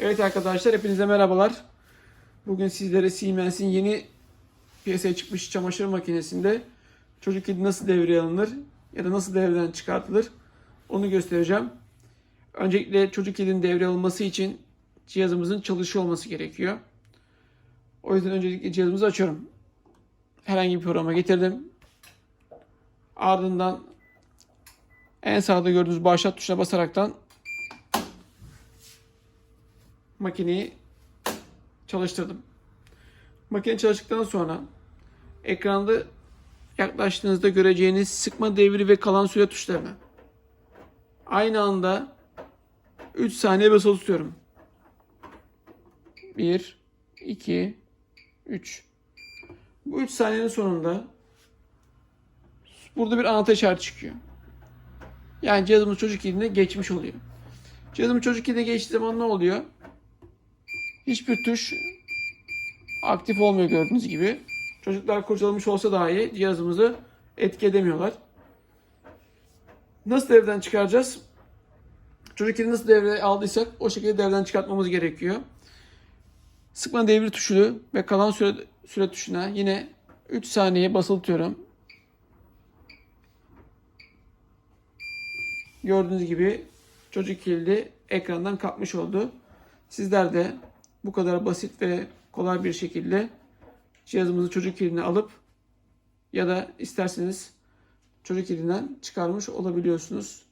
Evet arkadaşlar hepinize merhabalar. Bugün sizlere Siemens'in yeni piyasaya çıkmış çamaşır makinesinde çocuk kedi nasıl devreye alınır ya da nasıl devreden çıkartılır onu göstereceğim. Öncelikle çocuk kedinin devreye alınması için cihazımızın çalışıyor olması gerekiyor. O yüzden öncelikle cihazımızı açıyorum. Herhangi bir programa getirdim. Ardından en sağda gördüğünüz başlat tuşuna basaraktan makineyi çalıştırdım. Makine çalıştıktan sonra ekranda yaklaştığınızda göreceğiniz sıkma devri ve kalan süre tuşlarını aynı anda 3 saniye basılı tutuyorum. 1 2 3 Bu 3 saniyenin sonunda burada bir anahtar işareti çıkıyor. Yani cihazımız çocuk iline geçmiş oluyor. Cihazımız çocuk iline geçtiği zaman ne oluyor? Hiçbir tuş aktif olmuyor gördüğünüz gibi. Çocuklar kurcalamış olsa dahi cihazımızı etki edemiyorlar. Nasıl devreden çıkaracağız? Çocuk eli nasıl devreye aldıysak o şekilde devreden çıkartmamız gerekiyor. Sıkma devri tuşu ve kalan süre, süre tuşuna yine 3 saniye basılı tutuyorum. Gördüğünüz gibi çocuk kilidi ekrandan kalkmış oldu. Sizler de bu kadar basit ve kolay bir şekilde cihazımızı çocuk kilidine alıp ya da isterseniz çocuk kilidinden çıkarmış olabiliyorsunuz.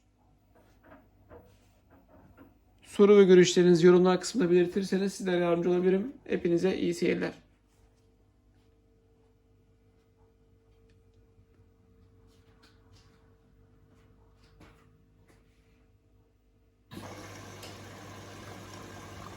Soru ve görüşlerinizi yorumlar kısmında belirtirseniz sizlere yardımcı olabilirim. Hepinize iyi seyirler.